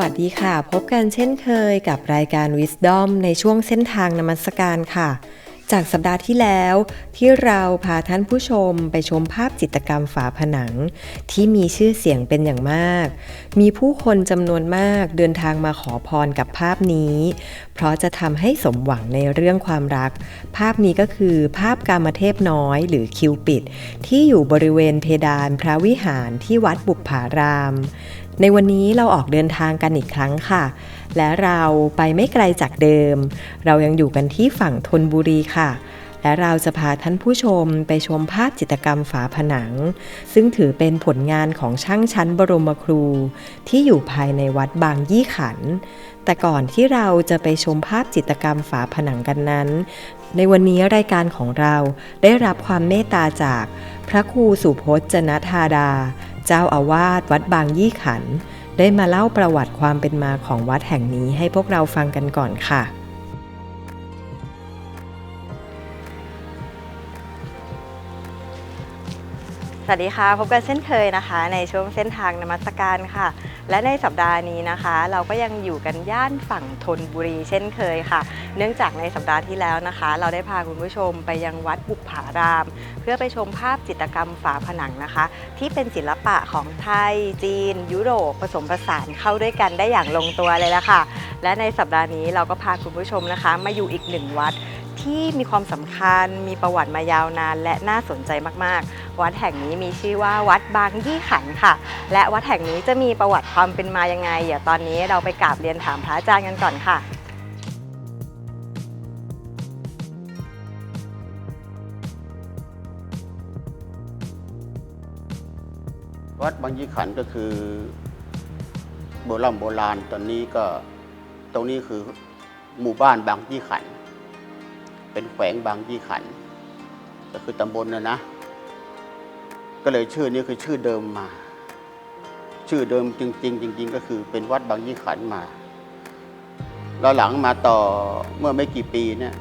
วัสดีค่ะ พบกันเช่นเคยกับรายการ Wisdom ในช่วงเส้นทางนมัสการค่ะ จากสัปดาห์ที่แล้วที่เราพาท่านผู้ชมไปชมภาพจิตรกรรมฝาผนัง ที่มีชื่อเสียงเป็นอย่างมาก มีผู้คนจำนวนมากเดินทางมาขอพรกับภาพนี้ เพราะจะทำให้สมหวังในเรื่องความรัก ภาพนี้ก็คือภาพกามเทพน้อยหรือคิวปิด ที่อยู่บริเวณเพดานพระวิหารที่วัดบุปผาราม ในวันนี้เราออกเดินทางกันอีกครั้งค่ะ และเราไปไม่ไกลจากเดิม เรายังอยู่กันที่ฝั่งธนบุรีค่ะ และเราจะพาท่านผู้ชมไปชมภาพจิตรกรรมฝาผนัง ซึ่งถือเป็นผลงานของช่างชั้นบรมครู ที่อยู่ภายในวัดบางยี่ขัน แต่ก่อนที่เราจะไปชมภาพจิตรกรรมฝาผนังกันนั้น ในวันนี้รายการของเราได้รับความเมตตาจากพระครูสุพจน์จนธาดา เจ้าอาวาสวัดบางยี่ขัน ได้มาเล่าประวัติความเป็นมาของวัดแห่งนี้ให้พวกเราฟังกันก่อนค่ะ สวัสดีค่ะ พบกันเช่นเคยนะคะ ในช่วงเส้นทางนมัสการค่ะและในสัปดาห์นี้นะคะ เราก็ยังอยู่กันย่านฝั่งธนบุรีเช่นเคยค่ะ เนื่องจากในสัปดาห์ที่แล้วนะคะ เราได้พาคุณผู้ชมไปยังวัดบุปผาราม เพื่อไปชมภาพจิตรกรรมฝาผนังนะคะ ที่เป็นศิลปะของไทย จีน ยุโรปผสมผสานเข้าด้วยกันได้อย่างลงตัวเลยละค่ะ และในสัปดาห์นี้เราก็พาคุณผู้ชมนะคะ มาอยู่อีกหนึ่งวัดที่มีความสำคัญมีประวัติมายาวนาน และน่าสนใจมากๆ วัดแห่งนี้มีชื่อว่าวัดบางยี่ขันค่ะ และวัดแห่งนี้จะมีประวัติความเป็นมายังไงเดี๋ยวตอนนี้เราไปกราบเรียนถามพระอาจารย์กันก่อนค่ะ วัดบางยี่ขันก็คือ โบราณโบราณตอนนี้ก็ตรงนี้คือหมู่บ้านบางยี่ขัน เป็นแขวงบางยี่ขัน ก็คือตำบลนะนะ ก็เลยชื่อนี้คือชื่อเดิมมา ชื่อเดิมจริง ๆ จริง ๆ ก็คือเป็นวัดบางยี่ขันมา แล้วหลังมาต่อเมื่อไม่กี่ปีเนี่ย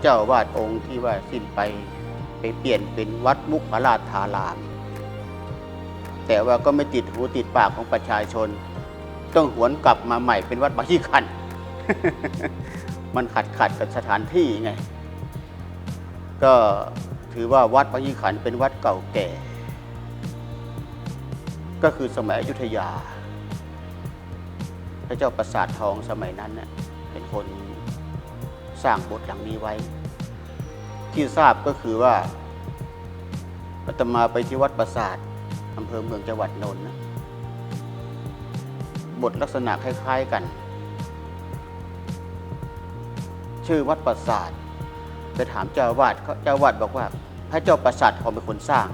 เจ้าวาดองค์ที่ว่าสิ้นไปไปเปลี่ยนเป็นวัดมุขราชธาราม แต่ว่าก็ไม่ติดหูติดปากของประชาชน ต้องหวนกลับมาใหม่เป็นวัดบางยี่ขัน มันขัดขัดกับสถานที่ไง ก็ถือว่าวัดบางยี่ขันเป็นวัดเก่าแก่ ก็คือสมัยอยุธยา พระเจ้าประสาททองสมัยนั้นเน่เป็นคนสร้างบทหลังนี้ไว้ ที่ทราบก็คือว่าอาตมาไปที่วัดประสาทอำเภอเมืองจังหวัดนนท์บทลักษณะคล้ายๆกัน ชื่อวัดประสาทไปถามเจ้าวาดเขาจ้าอาวาดบอกว่าพระเจ้าประสาททองเป็นคนสร้าง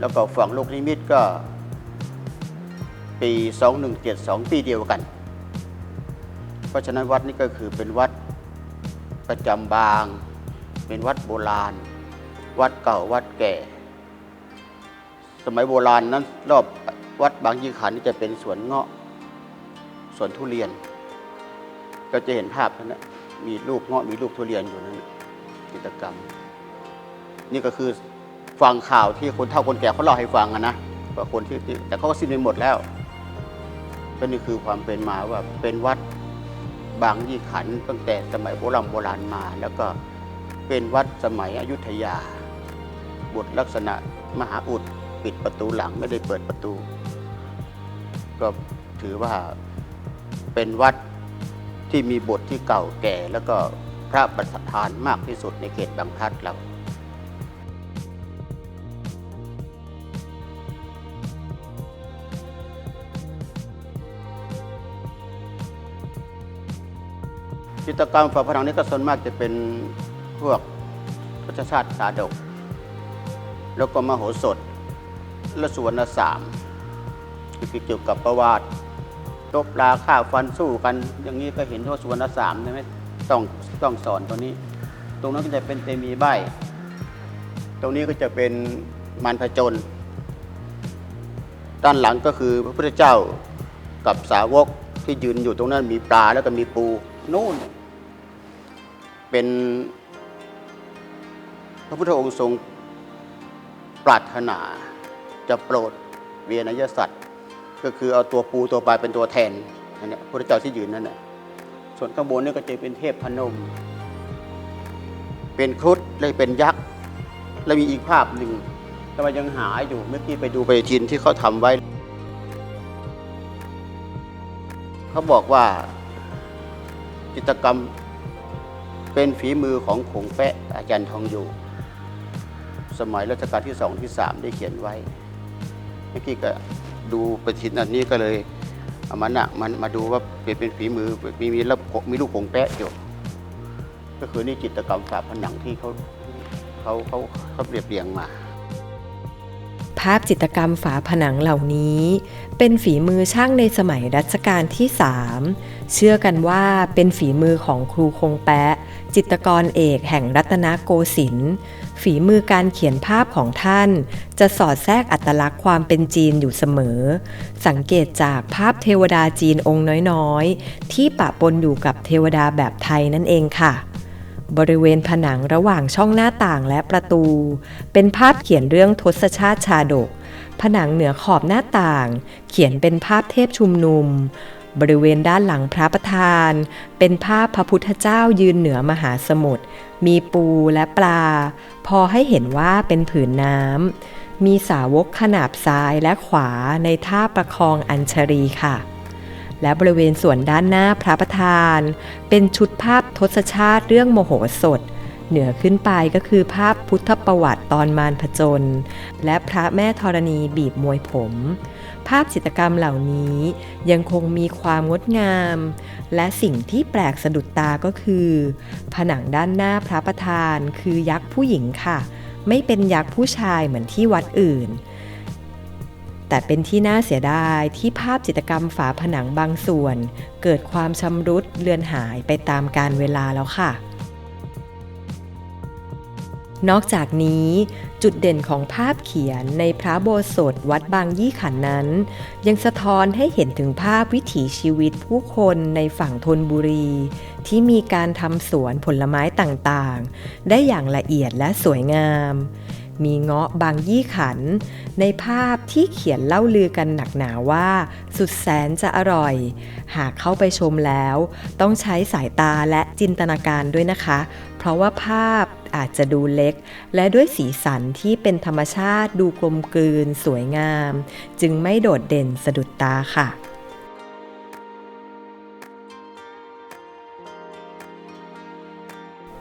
แล้วก็ฝั่งลูกนิมิตก็ ปี 2172 ปีเดียวกัน เพราะฉะนั้นวัดนี้ก็คือเป็นวัดประจำบาง เป็นวัดโบราณ วัดเก่าวัดแก่ สมัยโบราณนั้นรอบวัดบางยี่ขันนี่จะเป็นสวนเงาะสวนทุเรียน ก็จะเห็นภาพนั้นนะมีลูกเงาะมีลูกทุเรียนอยู่นั้นกิจกรรม นี่ก็คือ ฟังข่าวที่คนเฒ่าคนแก่เขาเล่าให้ฟังอะนะว่าคนที่แต่เขาก็สิ้นไปหมดแล้วก็นี่คือความเป็นมาว่าเป็นวัดบางยี่ขันตั้งแต่สมัยโบราณโบราณมา แล้วก็เป็นวัดสมัยอยุธยาบทลักษณะมหาอุดปิดประตูหลังไม่ได้เปิดประตู ก็ถือว่าเป็นวัดที่มีบทที่เก่าแก่ แล้วก็พระประธานมากที่สุดในเขตบางพลัดเรา จิตรกรรมฝาผนังนี้ก็ส่วนมากจะเป็นพวกรัชชาติสาดก แล้วก็มโหสถ และสวรรณสามที่เกี่ยวกับประวัติตบลาฆ่าฟันสู้กัน อย่างนี้ก็เห็นว่าสวรรณสามใช่ไหมต้องต้องสอนตัวนี้ ตรงนั้นก็จะเป็นเตมีใบตรงนี้ก็จะเป็นมันผจญด้านหลังก็คือพระพุทธเจ้ากับสาวกที่ยืนอยู่ตรงนั้นมีปลาแล้วก็มีปูนู่น เป็นพระพุทธองค์ทรงปรารถนาจะโปรดเวียนยสัตว์ ก็คือเอาตัวปูตัวปลาเป็นตัวแทนนั่นแหละพระเจ้าที่ยืนนั่นแหละส่วนข้างบนนี่ก็จะเป็นเทพพนม เป็นครุฑเลยเป็นยักษ์แล้วมีอีกภาพหนึ่งแต่ว่ายังหาอยู่เมื่อกี้ไปดูไปทินที่เขาทำไว้ เขาบอกว่าจิตกรรม เป็นฝีมือของขงแปะอาจารย์ทองอยู่ สมัยรัชกาลที่สองที่สามได้เขียนไว้เมื่อกี้ก็ดูปฏิทินอันนี้ก็เลยเอามันอะมันมาดูว่าเป็นเป็นฝีมือมีมีระบมีลูกขงแปะอยู่ ก็คือนี่จิตรกรรมฝาผนังที่เขาเขาเขาเขาเรียบเรียงมา ภาพจิตรกรรมฝาผนังเหล่านี้ เป็นฝีมือช่างในสมัยรัชกาลที่3เชื่อกันว่าเป็นฝีมือของครูคงแปะ จิตรกรเอกแห่งรัตนโกสินทร์ฝีมือการเขียนภาพของท่าน จะสอดแทรกอัตลักษณ์ความเป็นจีนอยู่เสมอ สังเกตจากภาพเทวดาจีนองค์น้อยๆ ที่ปะปนอยู่กับเทวดาแบบไทยนั่นเองค่ะบริเวณผนังระหว่างช่องหน้าต่างและประตู เป็นภาพเขียนเรื่องทศชาติชาดก ผนังเหนือขอบหน้าต่าง เขียนเป็นภาพเทพชุมนุม บริเวณด้านหลังพระประธาน เป็นภาพพระพุทธเจ้ายืนเหนือมหาสมุทร มีปูและปลา พอให้เห็นว่าเป็นผืนน้ำ มีสาวกขนาบซ้ายและขวาในท่าประคองอัญชรีค่ะ และบริเวณส่วนด้านหน้าพระประธาน เป็นชุดภาพทศชาติเรื่องโมโหสถเหนือขึ้นไปก็คือภาพพุทธประวัติตอนมารผจญและพระแม่ธรณีบีบมวยผม ภาพจิตรกรรมเหล่านี้ยังคงมีความงดงาม และสิ่งที่แปลกสะดุดตาก็คือ ผนังด้านหน้าพระประธานคือยักษ์ผู้หญิงค่ะ ไม่เป็นยักษ์ผู้ชายเหมือนที่วัดอื่น แต่เป็นที่น่าเสียดายที่ภาพจิตรกรรมฝาผนังบางส่วน เกิดความชำรุดเลือนหายไปตามกาลเวลาแล้วค่ะนอกจากนี้ จุดเด่นของภาพเขียนในพระโบสถวัดบางยี่ขันนั้น ยังสะท้อนให้เห็นถึงภาพวิถีชีวิตผู้คนในฝั่งธนบุรี ที่มีการทำสวนผลไม้ต่างๆ ได้อย่างละเอียดและสวยงาม มีเงาะบางยี่ขัน ในภาพที่เขียนเล่าลือกันหนักหนาว่า สุดแสนจะอร่อย หากเข้าไปชมแล้ว ต้องใช้สายตาและจินตนาการด้วยนะคะ เพราะว่าภาพ อาจจะดูเล็ก และด้วยสีสันที่เป็นธรรมชาติดูกลมกลืน สวยงาม จึงไม่โดดเด่นสะดุดตาค่ะ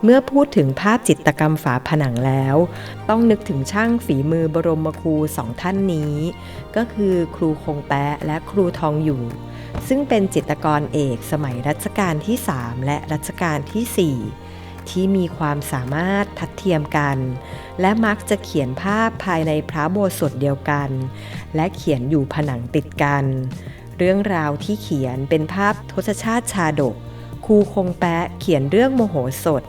เมื่อพูดถึงภาพจิตรกรรมฝาผนังแล้ว ต้องนึกถึงช่างฝีมือบรมครูสองท่านนี้ ก็คือครูคงแปะและครูทองอยู่ ซึ่งเป็นจิตรกรเอกสมัยรัชกาลที่ 3 และรัชกาลทีสี่4 ที่มีความสามารถทัดเทียมกัน และมักจะเขียนภาพภายในพระโบสถเดียวกัน และเขียนอยู่ผนังติดกัน เรื่องราวที่เขียนเป็นภาพทศชาติชาดกครูคงแปะเขียนเรื่องโมโหสด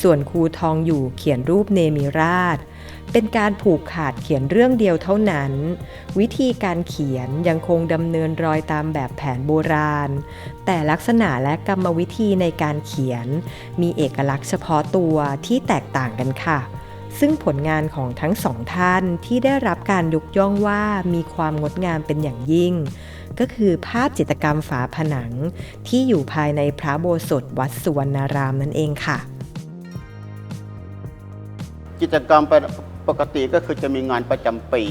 ส่วนครูทองอยู่เขียนรูปเนมิราช เป็นการผูกขาดเขียนเรื่องเดียวเท่านั้น วิธีการเขียนยังคงดำเนินรอยตามแบบแผนโบราณ แต่ลักษณะและกรรมวิธีในการเขียน มีเอกลักษณ์เฉพาะตัวที่แตกต่างกันค่ะ ซึ่งผลงานของทั้งสองท่านที่ได้รับการยกย่องว่ามีความงดงามเป็นอย่างยิ่ง ก็คือภาพจิตรกรรมฝาผนัง ที่อยู่ภายในพระโบสถวัดสุวรรณารามนั่นเองค่ะ กิจกรรม ปกติก็คือจะมีงานประจำปี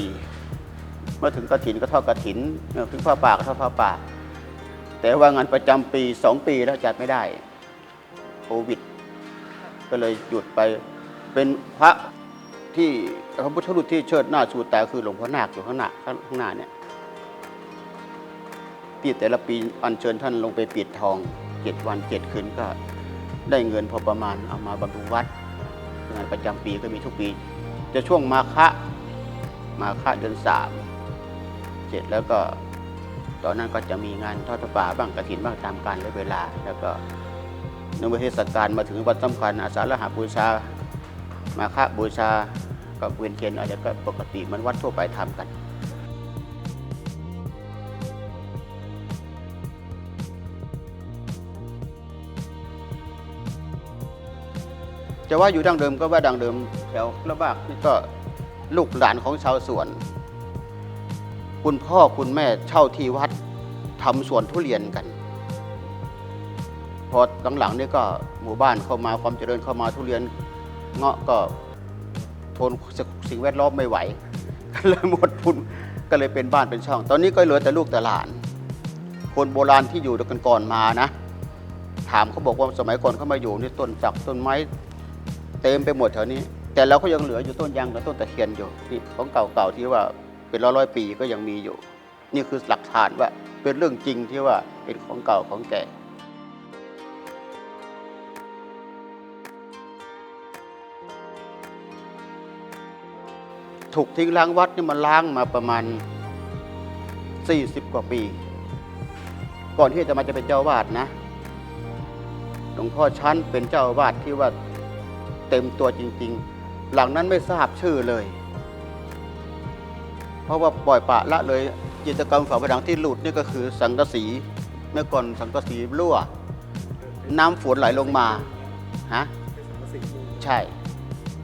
เมื่อถึงกระถินก็ทอดกระถินเมื่อถึงผ้าป่าก็ทอดผ้าป่า แต่ว่างานประจำปีสองปีแล้วจัดไม่ได้โควิด ก็เลยหยุดไปเป็นพระที่พระพุทธรูปที่เชิดหน้าชูตาคือหลวงพ่อนาคอยู่ข้างหน้าข้างหน้าเนี่ยปีแต่ละปีอัญเชิญท่านลงไปปิดทองเจ็ดวันเจ็ดคืนก็ได้เงินพอประมาณเอามาบำรุงวัดงานประจำปีก็มีทุกปี จะช่วงมาฆะมาฆะเดือนสามเสร็จแล้วก็ตอนนั้นก็จะมีงานทอดป่าบ้างกระถินบ้างตามการและเวลา แล้วก็นเมื่อเทศกาลมาถึงวันสำคัญอาสาฬหบูชา มาฆบูชากับเวียนเทียนอะไรก็ปกติมันวัดทั่วไปทำกันจะว่าอยู่ดั้งเดิมก็ว่าดั้งเดิม แถวระบากนี่ก็ลูกหลานของชาวสวน คุณพ่อคุณแม่เช่าที่วัดทำสวนทุเรียนกัน พอหลังๆนี่ก็หมู่บ้านเข้ามาความเจริญเข้ามาทุเรียนเงาะก็ทนสิ่งแวดล้อมไม่ไหวก็เลยหมดทุนก็เลยเป็นบ้านเป็นช่อง ตอนนี้ก็เหลือแต่ลูกแต่หลาน คนโบราณที่อยู่ด้วยกันก่อนมานะ ถามเขาบอกว่าสมัยก่อนเขามาอยู่นี่ต้นจักต้นไม้ เต็มไปหมดแถวนี้ แต่เราก็ยังเหลืออยู่ต้นยางกับต้นตะเคียนอยู่นี่ของเก่าๆที่ว่าเป็นร้อยร้อยๆปีก็ยังมีอยู่ นี่คือหลักฐานว่าเป็นเรื่องจริงที่ว่าเป็นของเก่าของแก่ถูกทิ้งล้างวัดนี่มันล้างมาประมาณ 40 กว่าปี ก่อนที่จะมาจะเป็นเจ้าวาดนะหลวงพ่อชั้นเป็นเจ้าวาดที่ว่าเต็มตัวจริง ๆ หลังนั้นไม่ทราบชื่อเลย เพราะว่าปล่อยปะละเลยกิจกรรมฝาผนังที่หลุดนี่ก็คือสังกะสีเมื่อก่อนสังกะสีรั่ว น้ำฝนไหลลงมาฮะใช่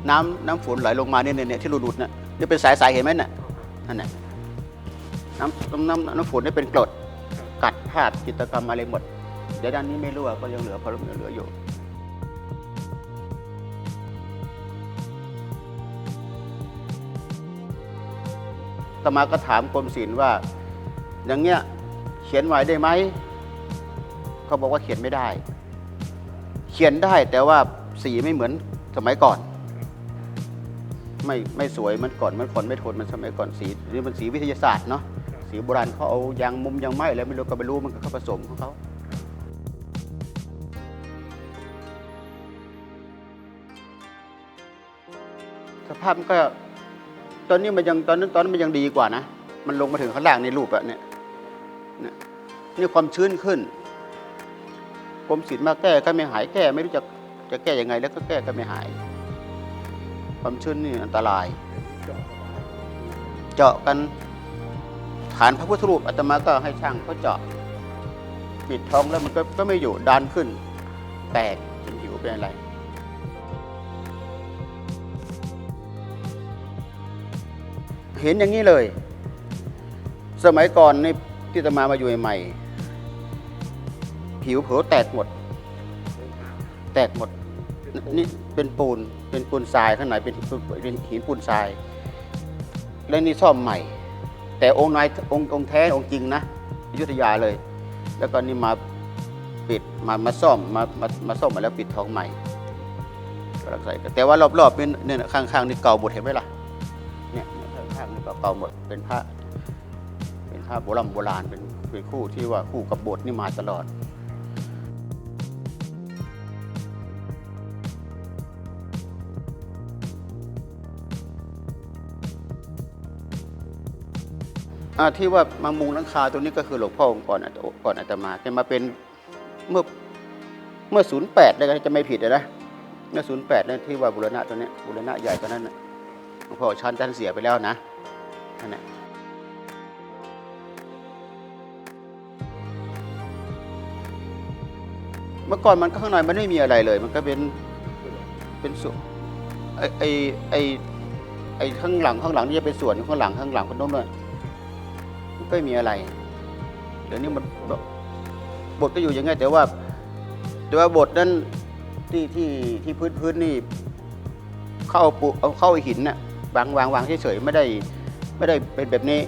น้ำน้ำฝนไหลลงมาเนี่ยเนี่ยเนี่ยที่หลุดๆน่ะนี่เป็นสายสายเห็นไหมน่ะนั่นน่ะน้ำน้ำน้ำฝนนี่เป็นกรดกัดภาพจิตรกรรมอะไรหมดเดี๋ยวด้านนี้ไม่รั่วก็ยังเหลือพอเหลืออยู่ ตมาก็ถามกรมศิลป์ว่า อย่างเงี้ยเขียนไหวได้ไหมเขาบอกว่าเขียนไม่ได้ เขียนได้แต่ว่าสีไม่เหมือนสมัยก่อน ไม่ไม่สวยมันก่อนมันก่อนไม่ทนมันสมัยก่อนสีนี่มันสีวิทยาศาสตร์เนาะสีโบราณเขาเอายางมุมยางไม้อะไรไม่รู้ก็ไม่รู้มันก็เขาผสมของเขาสภาพมันก็ ตอนนี้มันยังตอนนั้นตอนนั้นมันยังดีกว่านะ มันลงมาถึงข้างล่างในรูปอะเนี่ยนี่ความชื้นขึ้นกรมศิลป์มาแก้ก็ไม่หายแก้ ไม่รู้จะจะแก้ยังไง แล้วก็แก้ก็ไม่หาย ความชื้นนี่อันตราย เจาะกันฐานพระพุทธรูปอาตมาก็ให้ช่างเขาเจาะปิดทองแล้วมันก็ก็ไม่อยู่ดันขึ้น แตกเป็นผิวเป็นอะไร เห็นอย่างนี้เลย สมัยก่อนนี่ที่ตมามาอยู่ใหม่ ผิวเผลอแตกหมด แตกหมด นี่เป็นปูน เป็นปูนทรายข้างในเป็นเป็นหินปูนทราย และนี่ซ่อมใหม่ แต่องค์นายองค์องค์แท้องค์จริงนะอยุธยาเลย แล้วก็นี่มาปิดมามาซ่อมมามามาซ่อมมาแล้วปิดทองใหม่ก็รักษาแต่ว่ารอบๆเป็นเนี่ยข้างๆนี่เก่าหมดเห็นไหมล่ะ ข้างๆนี่ก็เก่าหมดเป็นพระ เป็นพระโบราณโบราณเป็นเป็นคู่ที่ว่าคู่กับบสถ์นี่มาตลอดที่ว่ามามุงหลังคาตัวนี้ก็คือหลวงพ่อองค์ก่อนอาตก่อนอาตมาจะมาเป็นเมื่อเมื่อศูนย์แปดเลยจะไม่ผิดนะเมื่อศูนย์แปดนั่นที่ว่าบุรณะตัวนี้บุรณะใหญ่ตัวนั้นหลวงพ่อชันท่านเสียไปแล้วนะ นั่นแหละเมื่อก่อนมันก็ข้างในมันไม่มีอะไรเลย มันก็เป็นเป็นสุไอไอไอไอข้างหลังข้างหลังนี่จะเป็นส่วนข้างหลังข้างหลังคนโน้นด้วยมันก็ไม่มีอะไรเดี๋ยวนี้มันบทก็อยู่อย่างไงแต่ว่า แต่ว่าบทนั้นที่ที่ที่พื้นพื้นนี่เข้าปูเอาเข้าหินน่ะวางวางวางเฉยๆไม่ได้ ไม่ได้เป็นแบบนี้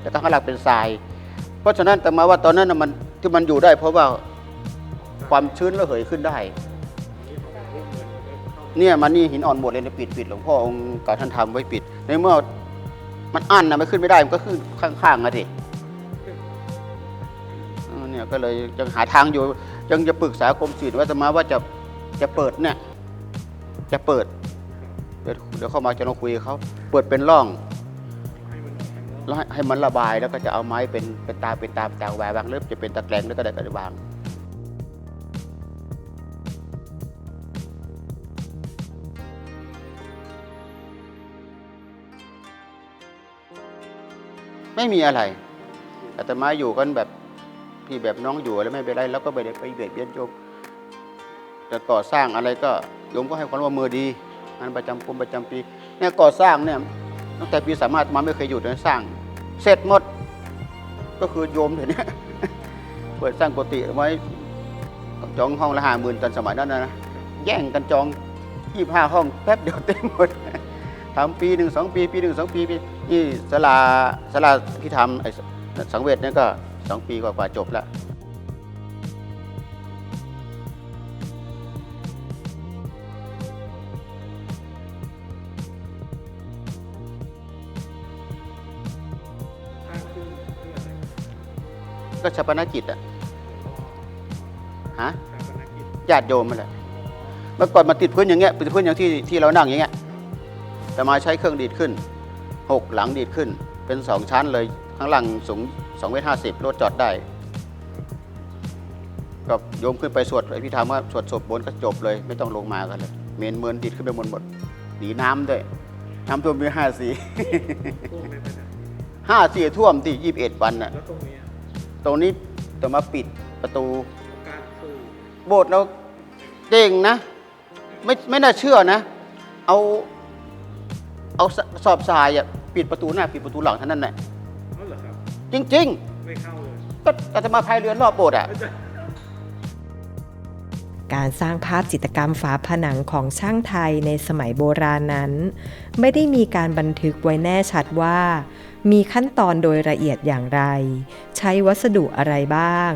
แต่ข้างหลังเป็นทราย เพราะฉะนั้นแต่มาว่าตอนนั้นน่ะมันที่มันอยู่ได้ เพราะว่าความชื้นระเหยขึ้นได้ เนี่ยมันนี่หินอ่อนหมดเลยนะปิดปิดหลวงพ่อองค์เก่าท่านทำไว้ปิด ในเมื่อมันอั้นนะไม่ขึ้นไม่ได้มันก็ขึ้นข้างๆอะทีเนี่ยก็เลยยังหาทางอยู่ยังจะปรึกษากรมศิลป์ว่าจะมาว่าจะจะเปิดเนี่ยจะเปิด เดี๋ยวเดี๋ยวเข้ามาจะลองคุยกับเขาเปิดเป็นร่อง แล้วให้มันระบายแล้วก็จะเอาไม้เป็นเป็นตาเป็นตาเป็นตาแหววางหรือจะเป็นตะแกรงหรือก็ได้ก็ได้วางไม่มีอะไร อาตมาอยู่กันแบบพี่แบบน้องอยู่แล้วไม่เป็นไรแล้วก็ไม่ได้ไปเบียดเบียนโยมจะก่อสร้างอะไรก็โยมก็ให้ความร่วมมือดีงานประจำกรมประจำปีเนี่ยก่อสร้างเนี่ยตั้งแต่ปีสามารถมาไม่เคยหยุดเลยสร้าง เสร็จหมด ก็คือโยมเดี๋ยวนี้เปิดสร้างกุฏิไว้จองห้องละห้าหมื่นตอนสมัยนั้นนะแย่งกันจองยี่ห้าห้องแป๊บเดียวเต็มหมดทำปีหนึ่งสองปี ปีหนึ่งสองปีปีนี่สลาสลาที่ทำไอ้สังเวชนี่ก็สองปีกว่าจบแล้ว ก็ชาปนกิจอะฮะญาติโยมมาแหละเมื่อก่อนมาติดพื้นอย่างเงี้ยติดพื้นอย่างที่ที่เรานั่งอย่างเงี้ยแต่มาใช้เครื่องดีดขึ้นหกหลังดีดขึ้น เป็นสองชั้นเลยข้างหลังสูงสองเมตรห้าสิบรถจอดได้ก็โยมขึ้นไปสวดไอพี่ธรรมว่าสวดศพบนก็จบเลย ไม่ต้องลงมากันเลยเมนเมินดีดขึ้นไปบนหมดหนีน้ำด้วยน้ำท่วมมีห้าสีห้าสี่ท่วมที่ยี่สิบเอ็ดวันน่ะแล้วตรงนี้อะ ตรงนี้ต้องมาปิดประตูการคือโบสถ์เราเก่งนะ ไม่ไม่น่าเชื่อนะ เอาเอาสสอบทรายอะปิดประตูหน้าปิดประตูหลังเท่านั้นแหละนั่นเหรอครับ จริง ไม่เข้าเลย ๆ ก็อาตมาพายเรือรอบโบสถ์อะไม่ใช่การสร้างภาพจิตรกรรมฝาผนังของช่างไทยในสมัยโบราณนั้น ไม่ได้มีการบันทึกไว้แน่ชัดว่า มีขั้นตอนโดยละเอียดอย่างไร ใช้วัสดุอะไรบ้าง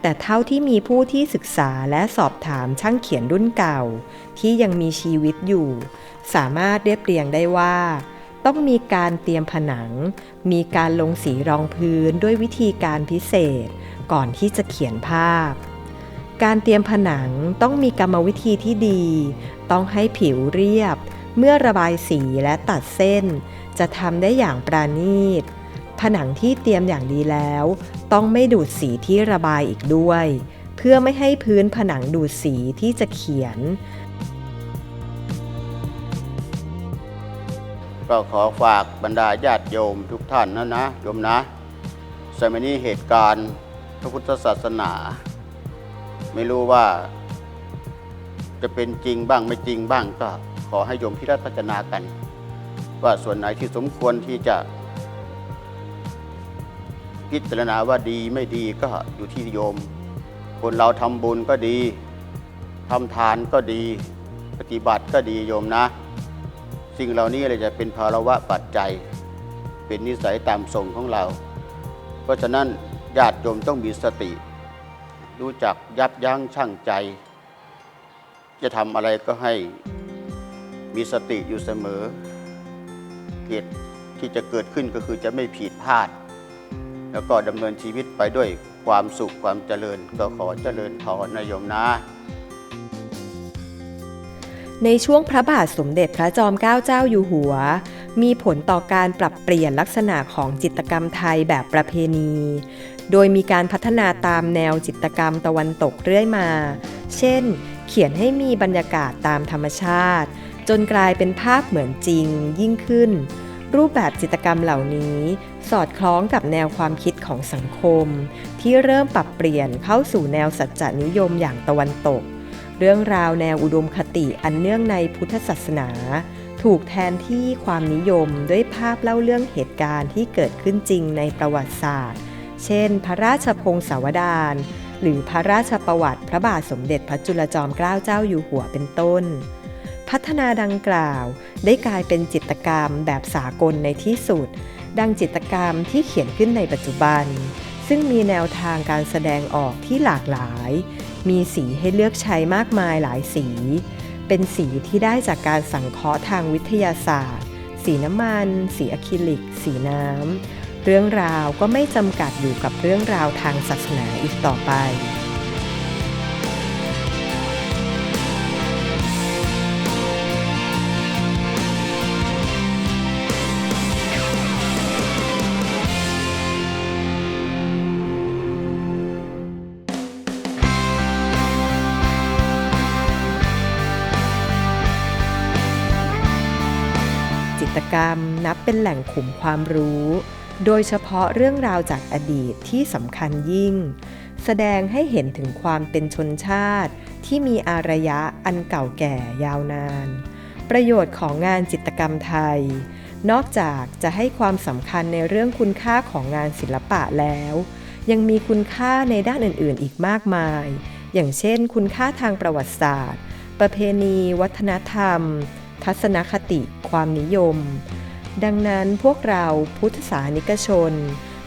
แต่เท่าที่มีผู้ที่ศึกษาและสอบถามช่างเขียนรุ่นเก่า ที่ยังมีชีวิตอยู่ สามารถเรียบเรียงได้ว่า ต้องมีการเตรียมผนัง มีการลงสีรองพื้นด้วยวิธีการพิเศษ ก่อนที่จะเขียนภาพการเตรียมผนังต้องมีกรรมวิธีที่ดี ต้องให้ผิวเรียบ เมื่อระบายสีและตัดเส้น จะทำได้อย่างปราณีต ผนังที่เตรียมอย่างดีแล้ว ต้องไม่ดูดสีที่ระบายอีกด้วย เพื่อไม่ให้พื้นผนังดูดสีที่จะเขียน ก็ขอฝากบรรดาญาติโยมทุกท่านนะนะโยมนะสมัยนี้เหตุการณ์พระพุทธศาสนา ไม่รู้ว่า จะเป็นจริงบ้างไม่จริงบ้างก็ขอให้โยมพิจารณากัน ว่าส่วนไหนที่สมควรที่จะ พิจารณาว่าดีไม่ดีก็อยู่ที่โยม คนเราทำบุญก็ดีทำทานก็ดี ปฏิบัติก็ดีโยมนะ สิ่งเหล่านี้เลยจะเป็นภาระวะปัจจัย เป็นนิสัยตามทรงของเรา เพราะฉะนั้นญาติโยมต้องมีสติ รู้จักยับยั้งชั่งใจ จะทำอะไรก็ให้มีสติอยู่เสมอ เหตุที่จะเกิดขึ้นก็คือจะไม่ผิดพลาด แล้วก็ดำเนินชีวิตไปด้วยความสุขความเจริญก็ขอเจริญพรนะโยมนะในช่วงพระบาทสมเด็จพระจอมเกล้าเจ้าอยู่หัว มีผลต่อการปรับเปลี่ยนลักษณะของจิตกรรมไทยแบบประเพณี โดยมีการพัฒนาตามแนวจิตกรรมตะวันตกเรื่อยมา เช่น เขียนให้มีบรรยากาศตามธรรมชาติ จนกลายเป็นภาพเหมือนจริงยิ่งขึ้น รูปแบบจิตกรรมเหล่านี้ สอดคล้องกับแนวความคิดของสังคม ที่เริ่มปรับเปลี่ยนเข้าสู่แนวสัจจนิยมอย่างตะวันตก เรื่องราวแนวอุดมคติอันเนื่องในพุทธศาสนา ถูกแทนที่ความนิยมด้วยภาพเล่าเรื่องเหตุการณ์ที่เกิดขึ้นจริงในประวัติศาสตร์ เช่น พระราชพงศาวดารหรือพระราชประวัติพระบาทสมเด็จพระจุลจอมเกล้าเจ้าอยู่หัวเป็นต้น พัฒนาดังกล่าว ได้กลายเป็นจิตกรรมแบบสากลในที่สุด ดังจิตกรรมที่เขียนขึ้นในปัจจุบัน ซึ่งมีแนวทางการแสดงออกที่หลากหลาย มีสีให้เลือกใช้มากมายหลายสี เป็นสีที่ได้จากการสังเคราะห์ทางวิทยาศาสตร์ สีน้ำมัน สีอะคริลิก สีน้ำเรื่องราวก็ไม่จำกัดอยู่กับเรื่องราวทางศาสนาอีกต่อไป กรรมนับเป็นแหล่งขุมความรู้ โดยเฉพาะเรื่องราวจากอดีตที่สำคัญยิ่ง แสดงให้เห็นถึงความเป็นชนชาติที่มีอารยะอันเก่าแก่ยาวนาน ประโยชน์ของงานจิตรกรรมไทย นอกจากจะให้ความสำคัญในเรื่องคุณค่าของงานศิลปะแล้ว ยังมีคุณค่าในด้านอื่นๆ อีกมากมาย อย่างเช่น คุณค่าทางประวัติศาสตร์ ประเพณี วัฒนธรรม ทัศนคติความนิยม ดังนั้นพวกเราพุทธศาสนิกชน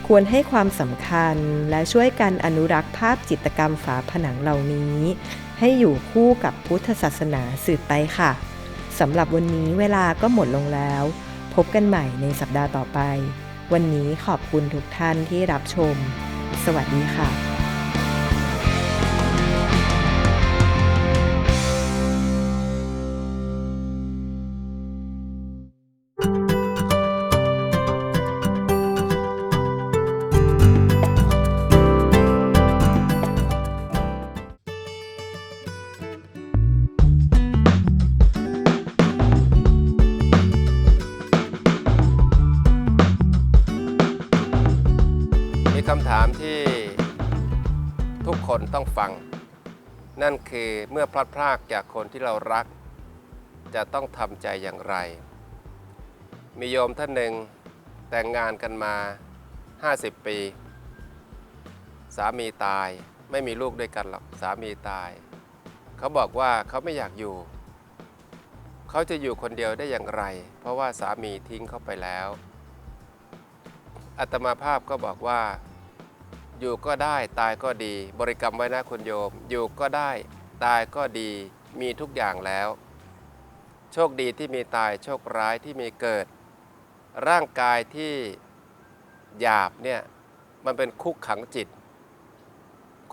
ควรให้ความสำคัญและช่วยกันอนุรักษ์ภาพจิตรกรรมฝาผนังเหล่านี้ ให้อยู่คู่กับพุทธศาสนาสืบไปค่ะสำหรับวันนี้เวลาก็หมดลงแล้ว พบกันใหม่ในสัปดาห์ต่อไป วันนี้ขอบคุณทุกท่านที่รับชม สวัสดีค่ะ มีคำถามที่ทุกคนต้องฟัง นั่นคือเมื่อพลัดพรากจากคนที่เรารัก จะต้องทำใจอย่างไร มีโยมท่านหนึ่งแต่งงานกันมา 50 ปี สามีตายไม่มีลูกด้วยกันหรอกสามีตาย เขาบอกว่าเขาไม่อยากอยู่ เขาจะอยู่คนเดียวได้อย่างไร เพราะว่าสามีทิ้งเขาไปแล้วอัตมาภาพก็บอกว่า อยู่ก็ได้ตายก็ดี บริกรรมไว้นะคุณโยม อยู่ก็ได้ ตายก็ดี มีทุกอย่างแล้ว โชคดีที่มีตายโชคร้ายที่มีเกิด ร่างกายที่หยาบเนี่ยมันเป็นคุกขังจิต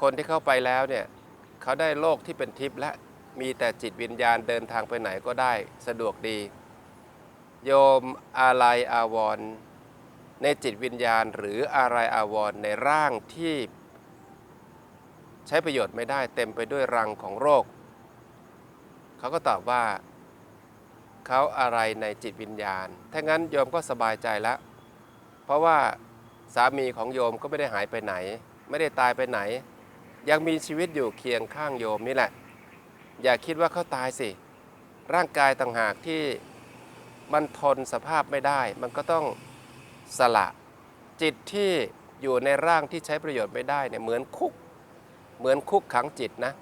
คนที่เข้าไปแล้วเนี่ยเขาได้โลกที่เป็นทิพย์และมีแต่จิตวิญญาณเดินทางไปไหนก็ได้สะดวกดี โยมอาลัยอาวรณ์ ในจิตวิญญาณหรืออะไรอาวรณ์ในร่างที่ใช้ประโยชน์ไม่ได้เต็มไปด้วยรังของโรค เขาก็ตอบว่าเขาอะไรในจิตวิญญาณ ถ้างั้นโยมก็สบายใจแล้ว เพราะว่าสามีของโยมก็ไม่ได้หายไปไหน ไม่ได้ตายไปไหน ยังมีชีวิตอยู่เคียงข้างโยมนี่แหละ อย่าคิดว่าเขาตายสิ ร่างกายต่างหากที่มันทนสภาพไม่ได้ มันก็ต้อง สละ จิตที่อยู่ในร่างที่ใช้ประโยชน์ไม่ได้เนี่ยเหมือนคุก เหมือนคุกขังจิตนะ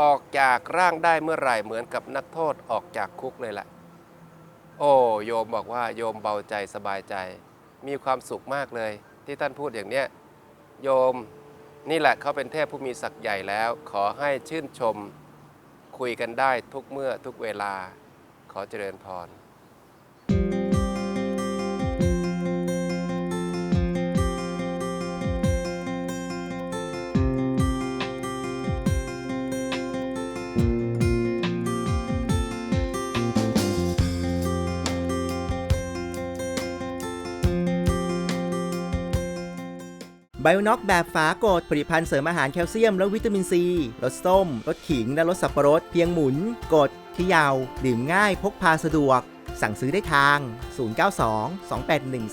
ออกจากร่างได้เมื่อไหร่เหมือนกับนักโทษออกจากคุกเลยแหละ โอ้โยมบอกว่าโยมเบาใจสบายใจ มีความสุขมากเลย ที่ท่านพูดอย่างเนี้ยโยมนี่แหละเขาเป็นเทพผู้มีศักย์ใหญ่แล้ว ขอให้ชื่นชม คุยกันได้ทุกเมื่อทุกเวลา ขอเจริญพร บโอน็อกแบบฝากดผลิตภัณฑ์เสริมอาหารแคลเซียมและวิตามินซีรสส้มรสขิงและรสสับปะรดเพียงหมุน กดที่ยาวดื่มง่ายพกพาสะดวก สั่งซื้อได้ทาง 092 281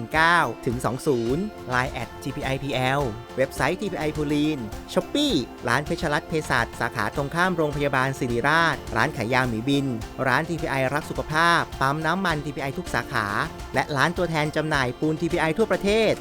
2919 ถึง 20 Line at tpipl เว็บไซต์ tpi พูลีนช้อปปี้ร้านเพชรรัตนเภสัชสาขาตรงข้ามโรงพยาบาลศิริราช ร้านขายยาหมีบิน ร้าน TPI รักสุขภาพ ปั๊มน้ำมัน TPI ทุกสาขา และร้านตัวแทนจำหน่ายปูน TPI ทั่วประเทศ